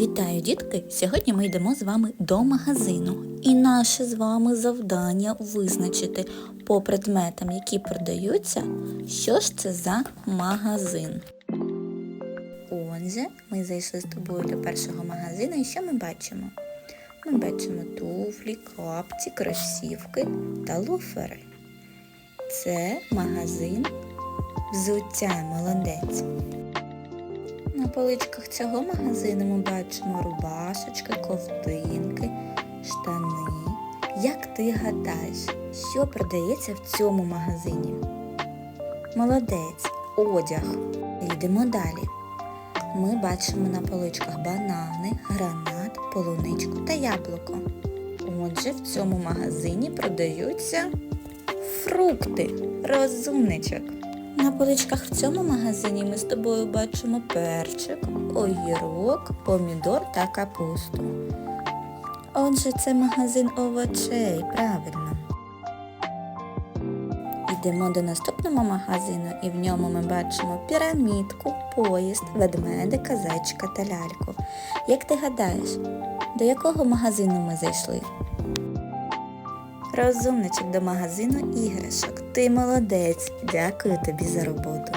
Вітаю, дітки! Сьогодні ми йдемо з вами до магазину. І наше з вами завдання визначити по предметам, які продаються, що ж це за магазин. Отже, ми зайшли з тобою до першого магазину і що ми бачимо? Ми бачимо туфлі, капці, кросівки та лофери. Це магазин взуття молодець. Поличках цього магазину ми бачимо рубашечки, ковтинки, штани. Як ти гадаєш, що продається в цьому магазині? Молодець, одяг. Йдемо далі. Ми бачимо на поличках банани, гранат, полуничку та яблуко. Отже, в цьому магазині продаються фрукти, розумничок. На поличках в цьому магазині ми з тобою бачимо перчик, огірок, помідор та капусту. Отже, це магазин овочей, правильно. Йдемо до наступного магазину і в ньому ми бачимо пірамідку, поїзд, ведмедика, зайчика та ляльку. Як ти гадаєш, до якого магазину ми зайшли? Розумничок до магазину іграшок. Ти молодець. Дякую тобі за роботу.